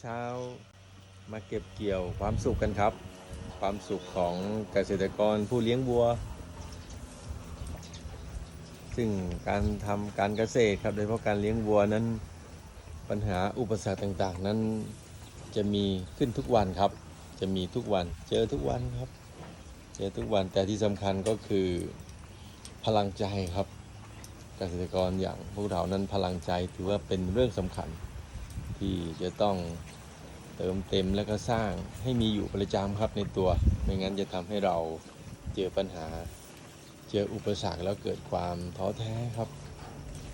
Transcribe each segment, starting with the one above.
เช้าๆมาเก็บเกี่ยวความสุขกันครับ ความสุขของเกษตรกรผู้เลี้ยงวัว ซึ่งการทำการเกษตรครับโดยเฉพาะการเลี้ยงวัวนั้นปัญหาอุปสรรคต่างๆ นั้นจะมีขึ้นทุกวันครับ จะมีทุกวันเจอทุกวันครับ เจอทุกวันแต่ที่สำคัญก็คือพลังใจครับ เกษตรกรอย่างพวกเรานั้นพลังใจถือว่าเป็นเรื่องสำคัญ ที่จะต้องเติมเต็มและก็สร้างให้มีอยู่ประจำครับในตัว ไม่งั้นจะทำให้เราเจอปัญหา เจออุปสรรคแล้วเกิดความท้อแท้ครับ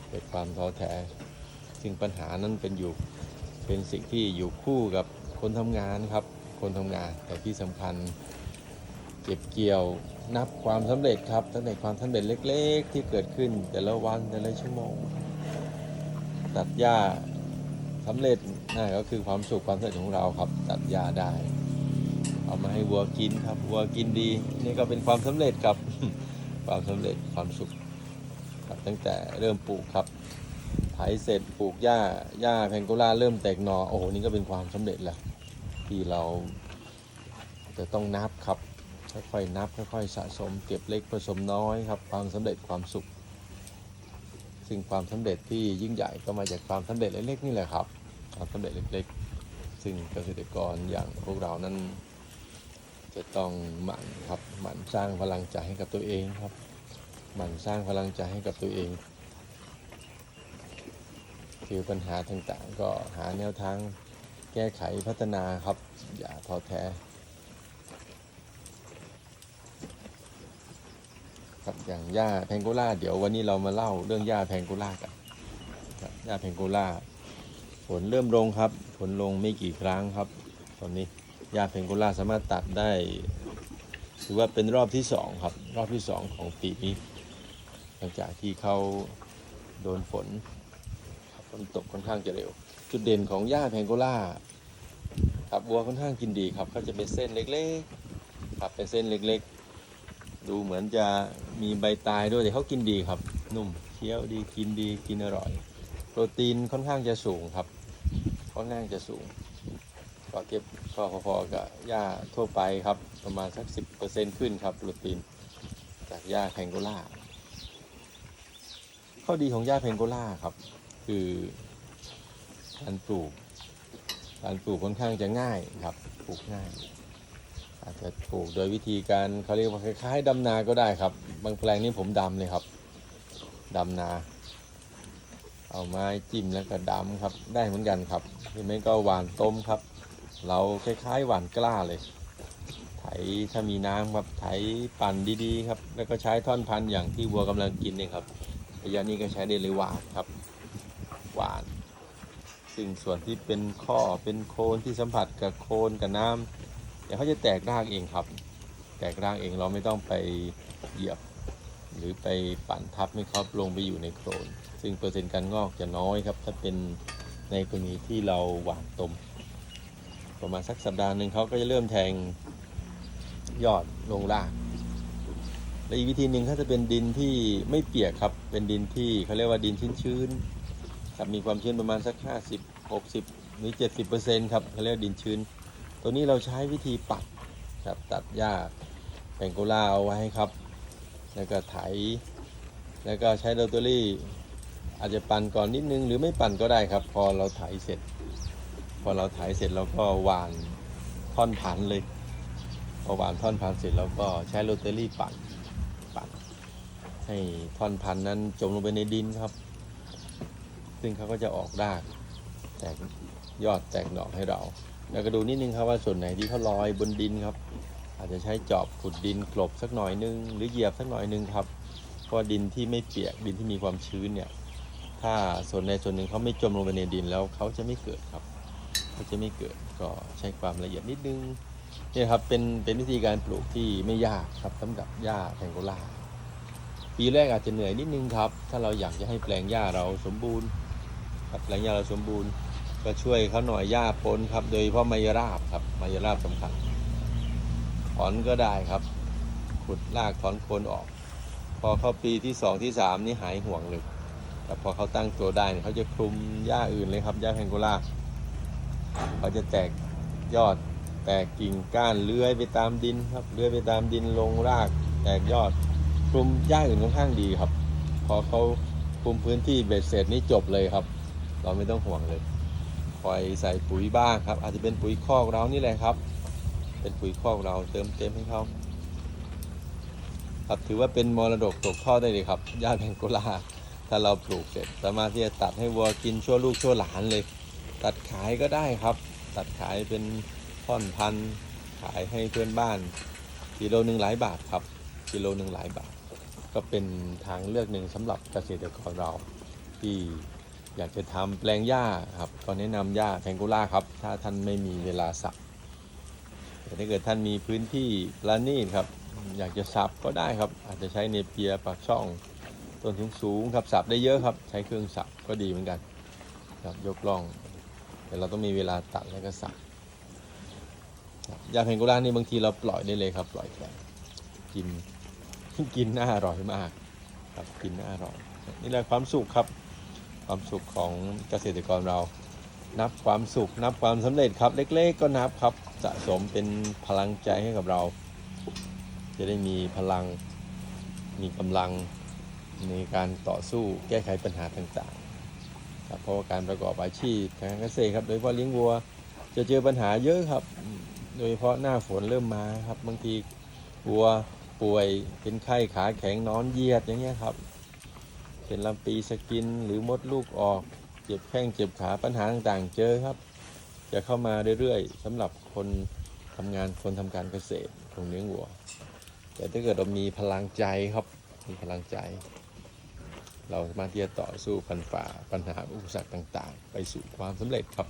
เกิดความท้อแท้ ซึ่งปัญหานั้นเป็นอยู่เป็นสิ่งที่อยู่คู่กับคนทำงานครับ คนทำงานแต่ที่สำคัญเก็บเกี่ยวนับความสำเร็จครับตั้งแต่ความสำเร็จเล็ก ๆ ที่เกิดขึ้นแต่ละวันแต่ละชั่วโมง ตัดหญ้า สำเร็จนั่นก็คือความสุขความสำเร็จของเราครับตัดหญ้าได้ เอามาให้วัวกินครับวัวกินดี นี่ก็เป็นความสำเร็จครับ ความสำเร็จความสุขครับตั้งแต่เริ่มปลูกครับไถเสร็จปลูกหญ้าหญ้าแพงโกลาเริ่มแตกหนอโอ้โหนี่ก็เป็นความสำเร็จแล้วที่เราจะต้องนับครับค่อยๆนับค่อยๆสะสมเก็บเล็กผสมน้อยครับ ความสำเร็จความสุข ซึ่งความสำเร็จที่ยิ่งใหญ่ก็มาจากความสำเร็จเล็กๆนี่แหละครับ ความสำเร็จเล็กๆ ซึ่งเกษตรกรอย่างพวกเรานั้น จะต้องหมั่นครับหมั่นสร้างพลังใจให้กับตัวเองครับหมั่นสร้างพลังใจให้กับตัวเองคือปัญหาต่างๆ ก็หาแนวทางแก้ไขพัฒนาครับ อย่าท้อแท้ ครับอย่างหญ้าแพงโกล่าเดี๋ยววันนี้เรามาเล่าเรื่องหญ้าแพงโกล่ากันครับหญ้าแพงโกล่าฝนเริ่มลงครับฝนลงไม่กี่ครั้งครับ ตอนนี้ยาเพงโกล่าสามารถตัดได้ถือว่าเป็นรอบที่สองครับ รอบที่สองของปีนี้หลังจากที่เขาโดนฝนฝนตกค่อนข้างจะเร็ว จุดเด่นของหญ้าแพงโกล่าครับวัวค่อนข้างกินดีครับก็จะเป็นเส้นเล็กๆครับเป็นเส้นเล็กๆ ดูเหมือนจะมีใบตายด้วยแต่เขากินดีครับ นุ่มเคี้ยวดีกินดีกินอร่อย โปรตีนค่อนข้างจะสูงครับ ค่อนข้างจะสูงก็เก็บก็พอๆกับหญ้าทั่วไปครับ ประมาณสัก 10%ขึ้นครับ โปรตีน จากหญ้าแพงโกล่าข้อดีของหญ้าแพงโกล่าครับ คือการปลูกการปลูกค่อนข้างจะง่ายครับปลูกง่าย อาจจะปลูกโดยวิธีการเขาเรียกว่าคล้ายๆดำนาก็ได้ครับ บางแปลงนี่ผมดำเลยครับดำนา เอาไม้จิ้มแล้วก็ดำครับได้เหมือนกันครับหรือไม่ก็หวานต้มครับ เราคล้ายๆหวานกล้าเลย ไถถ้ามีน้ำครับไถปั่นดีๆครับ แล้วก็ใช้ท่อนพันอย่างที่วัวกำลังกินเนี่ยครับระยะนี้ก็ใช้ได้เลยหวานครับ หวาน ซึ่งส่วนที่เป็นข้อเป็นโคนที่สัมผัสกับโคนกับน้ำ ดี๋ยวเขาจะแตกรากเองครับ แตกรากเองเราไม่ต้องไปเหยียบ หรือไปปั่นทับให้เขาลงไปอยู่ในโคลนซึ่งเปอร์เซ็นต์การงอกจะน้อยครับ ถ้าเป็นในกรณีที่เราหว่านต้มประมาณสักสัปดาห์หนึ่งเขาก็จะเริ่มแทงยอดลงรากและอีกวิธีหนึ่งถ้าจะเป็นดินที่ไม่เปียกครับ เป็นดินที่เขาเรียกว่าดินชื้นๆครับมีความชื้นประมาณสัก 50 60 หรือ 70%ครับเขาเรียกดินชื้น ตัวนี้เราใช้วิธีปัดครับตัดหญ้าแพงโกลาเอาไว้ครับ แล้วก็ไถ แล้วก็ใช้โรตารี่อาจจะปั่นก่อนนิดนึงหรือไม่ปั่นก็ได้ครับ พอเราไถเสร็จ พอเราไถเสร็จเราก็วานท่อนพันธุ์เลยพอหวานท่อนพันธุ์เสร็จเราก็ใช้โรตารี่ปั่นปั่นให้ท่อนพันธุ์นั้นจมลงไปในดินครับ ซึ่งเขาก็จะออกรากแตกยอดแตกดอกให้เรา แล้วก็ดูนิดนึงครับว่าส่วนไหนที่เขาลอยบนดินครับ อาจจะใช้จอบขุดดินกลบสักหน่อยนึง หรือเหยียบสักหน่อยนึงครับเพราะดินที่ไม่เปียกดินที่มีความชื้นเนี่ย ถ้าส่วนใดส่วนหนึ่งเขาไม่จมลงไปในดินแล้วเขาจะไม่เกิดครับเขาจะไม่เกิดก็ใช้ความละเอียดนิดนึงนี่ครับเป็นเป็นวิธีการปลูกที่ไม่ยากครับสำหรับหญ้าแพงโกลาปีแรกอาจจะเหนื่อยนิดนึงครับ ถ้าเราอยากจะให้แปลงหญ้าเราสมบูรณ์ครับแปลงหญ้าเราสมบูรณ์ ก็ช่วยเขาหน่อยหญ้าปนครับโดยเฉพาะไมยราบครับไมยราบสำคัญถอนก็ได้ครับ ขุดรากถอนโคนออก พอเข้าปีที่สองที่สามนี่หายห่วงเลยแต่พอเขาตั้งตัวได้เนี่ยเขาจะคลุมหญ้าอื่นเลยครับหญ้าแพงโกลาเขาจะแตกยอด แตกกิ่งก้านเลื้อยไปตามดินครับเลื้อยไปตามดินลงราก แตกยอดคลุมหญ้าอื่นค่อนข้างดีครับ พอเขาคลุมพื้นที่เบ็ดเสร็จนี่จบเลยครับ เราไม่ต้องห่วงเลย คอยใส่ปุ๋ยบ้างครับ อาจจะเป็นปุ๋ยคอกเรานี่แหละครับ เป็นปุ๋ยคอกเราเติมเต็มให้เขาครับถือว่าเป็นมรดกตกทอดได้เลยครับหญ้าแพงโกลาถ้าเราปลูกเสร็จสามารถที่จะตัดให้วัวกินชั่วลูกชั่วหลานเลย ตัดขายก็ได้ครับ ตัดขายเป็นท่อนพันขายให้เพื่อนบ้านกิโลหนึ่งหลายบาทครับกิโลหนึ่งหลายบาท ก็เป็นทางเลือกหนึ่งสำหรับเกษตรกรเราที่ อยากจะทำแปลงหญ้าครับก็แนะนำหญ้าแพงโกล่าครับ ถ้าท่านไม่มีเวลาสับแต่ถ้าเกิดท่านมีพื้นที่ละนีดครับ อยากจะสับก็ได้ครับ อาจจะใช้เนเปียปากช่องต้นสูงๆครับสับได้เยอะครับ ใช้เครื่องสับก็ดีเหมือนกันครับยกล่องแต่เราต้องมีเวลาตัดแล้วก็สับครับยาแพงโกล่านี่บางทีเราปล่อยได้เลยครับ ปล่อยแข็งกินกินน่าอร่อยมาก ครับกินน่าอร่อยนี่แหละความสุขครับ ความสุขของเกษตรกรเรา นับความสุข นับความสำเร็จครับ เล็ก ๆ ก็นับครับสะสมเป็นพลังใจให้กับเรา จะได้มีพลังมีกำลังในการต่อสู้แก้ไขปัญหาต่างๆครับเพราะว่าการประกอบอาชีพทางการเกษตรครับ โดยเฉพาะเลี้ยงวัว จะเจอปัญหาเยอะครับ โดยเฉพาะหน้าฝนเริ่มมาครับบางทีวัวป่วยเป็นไข้ขาแข็งนอนเยียดอย่างเงี้ยครับ เป็นลำปีสกินหรือมดลูกออก เจ็บแข้งเจ็บขาปัญหาต่างๆ เจอครับ จะเข้ามาเรื่อยๆสำหรับคนทำงานคนทำการเกษตรคนเลี้ยงวัว แต่ถ้าเกิดเรามีพลังใจครับมีพลังใจ เราสามารถที่จะต่อสู้ปัญฝ่าปัญหาอุปสรรคต่างๆ ไปสู่ความสำเร็จครับ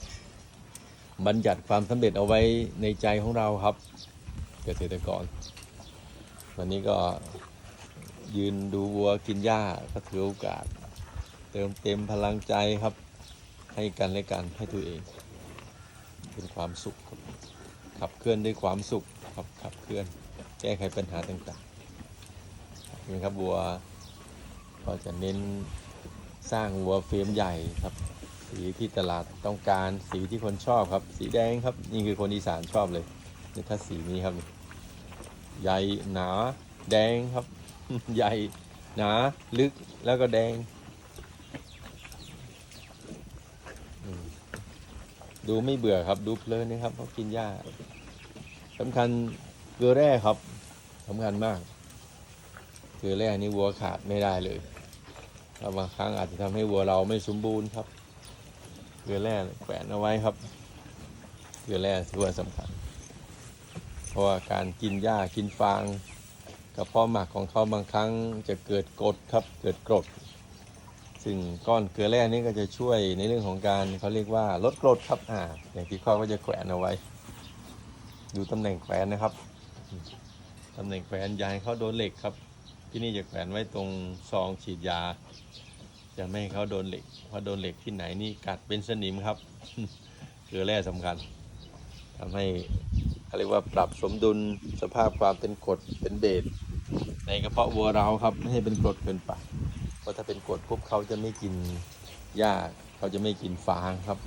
บัญญัติความสำเร็จเอาไว้ในใจของเราครับ เกษตรกร วันนี้ก็ ยืนดูวัวกินหญ้าก็ถือโอกาส เติมเต็มพลังใจครับ ให้กันและกันให้ตัวเอง เป็นความสุขขับเคลื่อนด้วยความสุขครับขับเคลื่อนแก้ไขปัญหาต่างๆนี่ครับวัวก็จะเน้นสร้างวัวเฟรมใหญ่ครับสีที่ตลาดต้องการสีที่คนชอบครับ สีแดงครับนี่คือคนอีสานชอบเลยนี่ถ้าสีนี้ครับใหญ่หนาแดงครับ ใหญ่ หนา ลึกแล้วก็แดง ดูไม่เบื่อครับ ดูเพลินนะครับเพราะกินหญ้าสำคัญเกลือแร่ครับสำคัญมาก เกลือแร่นี่วัวขาดไม่ได้เลยแล้วบางครั้งอาจจะทำให้วัวเราไม่สมบูรณ์ครับ เกลือแร่แขวนเอาไว้ครับ เกลือแร่ถือว่าสำคัญ เพราะว่าการกินหญ้ากินฟาง กับพ่อหมักของเขาบางครั้งจะเกิดกรดครับเกิดกรด ซึ่งก้อนเกลือแร่นี้ก็จะช่วยในเรื่องของการเขาเรียกว่าลดกรดครับอ่าอย่างที่เขาก็จะแขวนเอาไว้ ดูตำแหน่งแขวนนะครับตำแหน่งแขวนยาให้เขาโดนเหล็กครับ ที่นี่จะแขวนไว้ตรงซองฉีดยา จะไม่ให้เขาโดนเหล็กเพราะโดนเหล็กที่ไหนนี่กัดเป็นสนิมครับเกลือแร่สำคัญทำให้ เรียกว่าปรับสมดุลสภาพความเป็นกรดเป็นเบสในกระเพาะวัวเราครับไม่ให้เป็นกรดเกินไปเพราะถ้าเป็นกรดปุ๊บเขาจะไม่กินหญ้าเขาจะไม่กินฟางครับ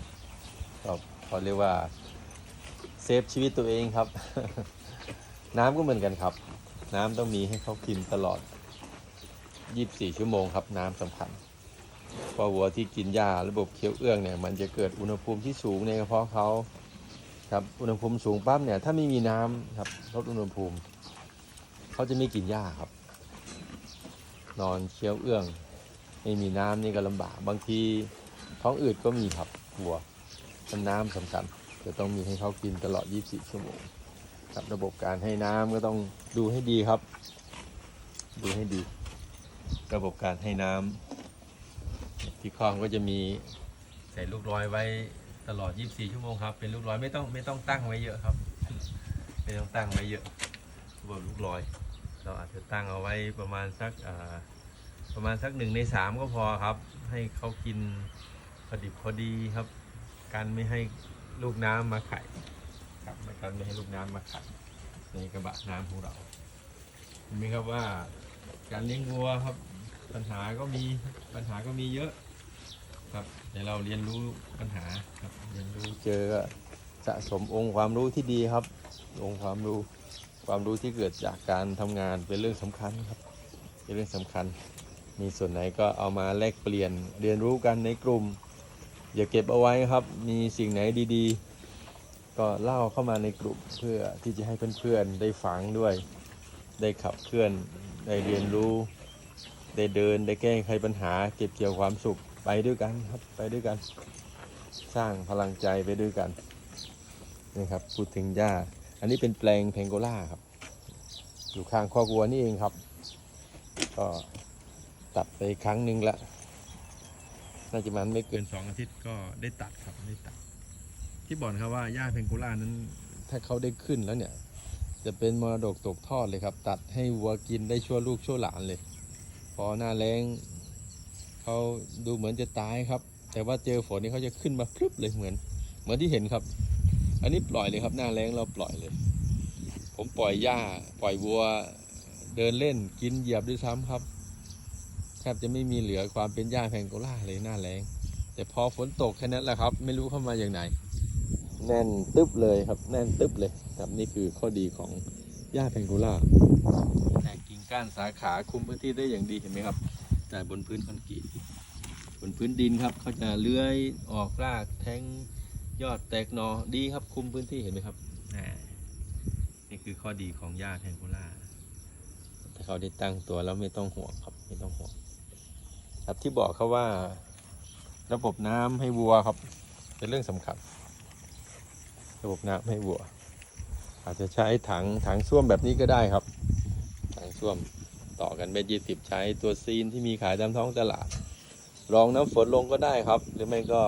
ก็เขาเรียกว่าเซฟชีวิตตัวเองครับ น้ำก็เหมือนกันครับ น้ำต้องมีให้เขากินตลอด 24 ชั่วโมงครับน้ำสำคัญเพราะวัวที่กินหญ้าระบบเคี้ยวเอื้องเนี่ยมันจะเกิดอุณหภูมิที่สูงในกระเพาะเขา ครับอุณหภูมิสูงปั๊บเนี่ยถ้าไม่มีน้ำครับลดอุณหภูมิเขาจะไม่กินหญ้าครับ นอนเคี้ยวเอื้อง ไม่มีน้ำนี่ก็ลำบากบางทีท้องอืดก็มีครับวัวมันน้ำสำคัญจะต้องมีให้เขากินตลอด 24 ชั่วโมงครับระบบการให้น้ำก็ต้องดูให้ดีครับ ดูให้ดี ระบบการให้น้ำที่คลองก็จะมีใส่ลูกร้อยไว้ ตลอด 24 ชั่วโมงครับ เป็นลูกร้อยไม่ต้องไม่ต้องตั้งไว้เยอะครับ ไม่ต้องตั้งไว้เยอะระบบลูกร้อย เราอาจจะตั้งเอาไว้ประมาณสักประมาณสักหนึ่งในสามก็พอครับ ให้เขากินพอดิบพอดีครับการไม่ให้ลูกน้ำมาไข่ครับไม่การไม่ให้ลูกน้ำมาไข่ในกระบะน้ำของเราเห็นไหมครับว่าการเลี้ยงวัวครับ ปัญหาก็มีปัญหาก็มีเยอะ ครับเดี๋ยวเราเรียนรู้ปัญหาครับเรียนรู้เจอก็สะสมองค์ความรู้ที่ดีครับ องค์ความรู้ความรู้ที่เกิดจากการทำงานเป็นเรื่องสำคัญครับ เป็นเรื่องสำคัญ มีส่วนไหนก็เอามาแลกเปลี่ยนเรียนรู้กันในกลุ่ม อย่าเก็บเอาไว้ครับ มีสิ่งไหนดีๆ ก็เล่าเข้ามาในกลุ่มเพื่อที่จะให้เพื่อนๆได้ฟังด้วย ได้ขับเคลื่อนได้เรียนรู้ ได้เดินได้แก้ไขปัญหาเก็บเกี่ยวความสุข ไปด้วยกันครับไปด้วยกัน สร้างพลังใจไปด้วยกันนี่ครับพูดถึงหญ้า อันนี้เป็นแปลงเพงโกล่าครับ อยู่ข้างคอกวัวนี่เองครับ ก็ตัดไปครั้งหนึ่งละน่าจะมันไม่เกินสองอาทิตย์ก็ได้ตัดครับได้ตัด ที่บอกครับว่าหญ้าเพงโกล่านั้น ถ้าเขาได้ขึ้นแล้วเนี่ย จะเป็นมรดกตกทอดเลยครับ ตัดให้วัวกินได้ชั่วลูกชั่วหลานเลย พอหน้าแล้ง เขาดูเหมือนจะตายครับ แต่ว่าเจอฝนนี่เขาจะขึ้นมาพรึบเลยเหมือน เหมือนที่เห็นครับ อันนี้ปล่อยเลยครับหน้าแล้งเราปล่อยเลย ผมปล่อยหญ้าปล่อยวัวเดินเล่นกินเหยียบด้วยซ้ำครับแทบจะไม่มีเหลือความเป็นหญ้าแพงโกล่าเลยหน้าแล้งแต่พอฝนตกแค่นั้นแหละครับ ไม่รู้เข้ามาอย่างไหน แน่นตึ๊บเลยครับ แน่นตึ๊บเลยครับนี่คือข้อดีของหญ้าแพงโกล่าแตกกิ่งก้านสาขาคุมพื้นที่ได้อย่างดีเห็นไหมครับ แต่บนพื้นคอนกรีตบนพื้นดินครับเขาจะเลื้อยออกรากแทงยอดแตกหนอดีครับคุมพื้นที่เห็นไหมครับอ่านี่คือข้อดีของหญ้าแพงโกล่าถ้าเขาได้ตั้งตัวแล้วไม่ต้องห่วงครับไม่ต้องห่วงครับที่บอกเขาว่า ระบบน้ำให้วัวครับ เป็นเรื่องสำคัญ ระบบน้ำให้วัว อาจจะใช้ถังถังส้วมแบบนี้ก็ได้ครับถังส้วม ต่อกันเบ็ดยี่สิบใช้ตัวซีนที่มีขายตามท้องตลาด รองน้ำฝนลงก็ได้ครับ หรือไม่ก็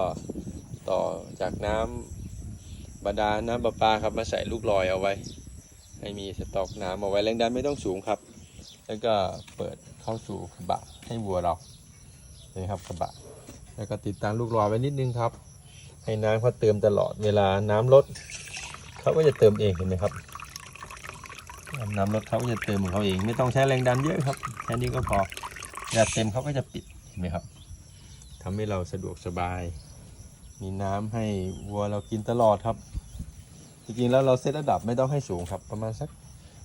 ต่อจากน้ำบาดาลน้ำประปาครับมาใส่ลูกลอยเอาไว้ ให้มีสต็อกน้ำเอาไว้แรงดันไม่ต้องสูงครับ แล้วก็เปิดเข้าสู่กระบะให้วัวเรานี่ครับกระบะ แล้วก็ติดตั้งลูกลอยไว้นิดนึงครับ ให้น้ำเขาเติมตลอดเวลาน้ำลดเขาก็จะเติมเองเห็นไหมครับ น้ำลดเขาก็จะเติมของเขาเอง ไม่ต้องใช้แรงดันเยอะครับ แค่นี้ก็พออยากเต็มเขาก็จะปิดเห็นไหมครับทำให้เราสะดวกสบาย มีน้ำให้วัวเรากินตลอดครับ จริงๆแล้วเราเซตระดับไม่ต้องให้สูงครับ ประมาณสัก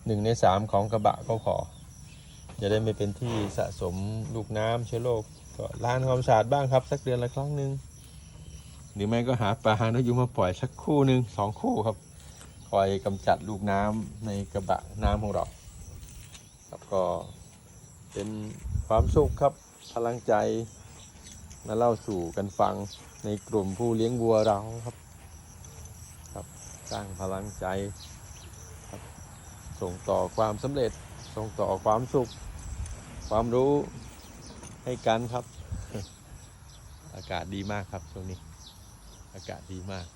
หนึ่งในสามของกระบะก็พอจะได้ไม่เป็นที่สะสมลูกน้ำเชื้อโรคก็ล้างความสะอาดบ้างครับ สักเดือนละครั้งหนึ่งหรือไม่ก็หาปลาหางนกยุงมาปล่อยสักคู่หนึ่งสองคู่ครับค อยกำจัดลูกน้ำในกระบะน้ำของเรา ครับก็เป็นความสุขครับพลังใจมาเล่าสู่กันฟังในกลุ่มผู้เลี้ยงวัวเราครับ ครับสร้างพลังใจครับส่งต่อความสำเร็จส่งต่อความสุข ความรู้ให้กันครับ อากาศดีมากครับช่วงนี้ อากาศดีมาก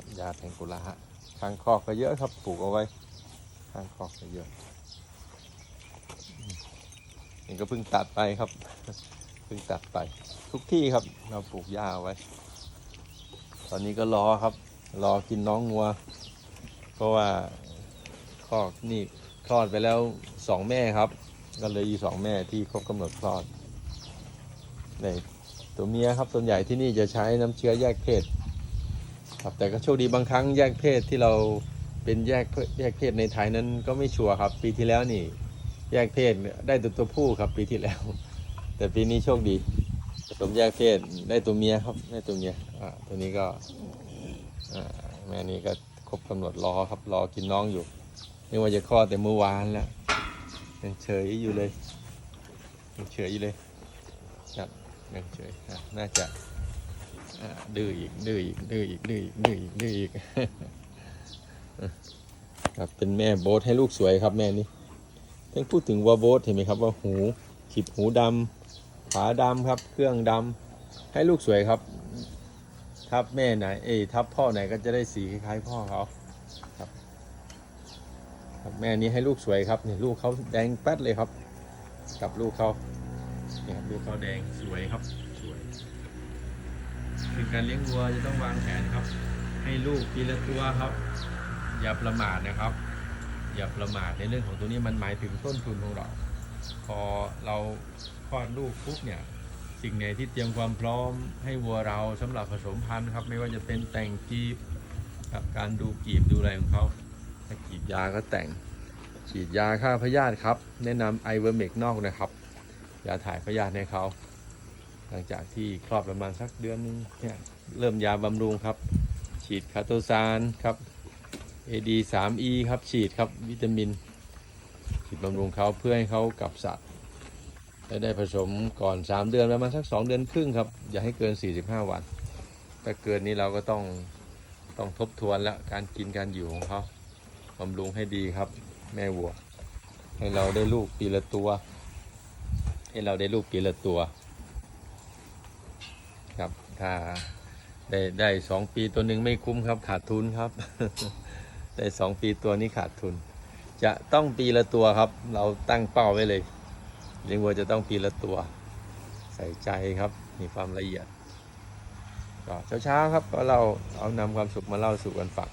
ครับยาแทงกุระฮะข้างคอกก็เยอะครับปลูกเอาไว้ ข้างคอกก็เยอะอืมนี่ก็เพิ่งตัดไปครับเพิ่งตัดไป ทุกที่ครับเราปลูกหญ้าไว้ ตอนนี้ก็รอครับ รอกินน้องงัว เพราะว่าคอกนี่คลอดไปแล้วสองแม่ครับ ก็เลยอยู่สองแม่ที่ครบกำหนดคลอดในตัวเมียครับส่วนใหญ่ที่นี่จะใช้น้ำเชื้อแยกเพศ ครับแต่ก็โชคดีบางครั้งแยกเพศที่เราเป็นแยกแยกเพศในไทยนั้นก็ไม่ชัวร์ครับ ปีที่แล้วนี่ แยกเพศได้ตัวตัวผู้ครับปีที่แล้ว แต่ปีนี้โชคดีผสมแยกเพศได้ตัวเมียครับได้ตัวเมียอ่าตัวนี้ก็อ่าแม่นี้ก็ครบกำหนดรอครับรอกินน้องอยู่นึกว่าจะคลอดแต่เมื่อวานแล้วยังเฉยอยู่เลยยังเฉยอยู่เลยครับยังเฉยอะน่าจะ ดื้ออีกดื้ออีกดื้ออีกดื้ออีกดื้ออีกดื้ออีกครับเป็นแม่โบ๊ทให้ลูกสวยครับแม่นี่ต้องพูดถึงว่าโบ๊ทเห็นไหมครับว่าหูขีบหูดำขาดำครับ เครื่องดำให้ลูกสวยครับ ทับแม่ไหน เอ้ยทับพ่อไหนก็จะได้สีคล้ายๆพ่อเขาครับครับแม่นี้ให้ลูกสวยครับเนี่ยลูกเขาแดงแป๊ดเลยครับ กับลูกเขาเนี่ยลูกเขาแดงสวยครับ การเลี้ยงวัวจะต้องวางแผนครับ ให้ลูกทีละตัวครับ อย่าประมาทนะครับ อย่าประมาทในเรื่องของตัวนี้มันหมายถึงต้นทุนของเรา พอเราคลอดลูกปุ๊บเนี่ยสิ่งไหนที่เตรียมความพร้อมให้วัวเราสำหรับผสมพันธุ์ครับ ไม่ว่าจะเป็นแต่งกีบกับการดูกีบดูอะไรของเขาถ้ากีบยาก็แต่งฉีดยาฆ่าพยาธิครับ แนะนำไอเวอร์เมกนอกนะครับ ยาถ่ายพยาธิให้เขา หลังจากที่คลอดประมาณสักเดือนนึงเนี่ยเริ่มยาบำรุงครับ ฉีดคาโตซานครับ AD 3 E ครับฉีดครับวิตามิน ฉีดบำรุงเขาเพื่อให้เขากลับสัตว์และได้ผสมก่อน 3 เดือนประมาณสัก 2 เดือนครึ่งครับ อย่าให้เกิน 45 วัน ถ้าเกินนี้เราก็ต้องต้องทบทวนแล้วการกินการอยู่ของเขาบำรุงให้ดีครับ แม่วัว ให้เราได้ลูกปีละตัว ให้เราได้ลูกปีละตัว ครับ ถ้าได้ได้สองปีตัวหนึ่งไม่คุ้มครับขาดทุนครับ ได้สองปีตัวนี้ขาดทุน จะต้องปีละตัวครับ เราตั้งเป้าไว้เลยเลี้ยงวัวจะต้องปีละตัว ใส่ใจครับ มีความละเอียดก็เช้าๆครับก็เราเอานำความสุขมาเล่าสู่กันฟัง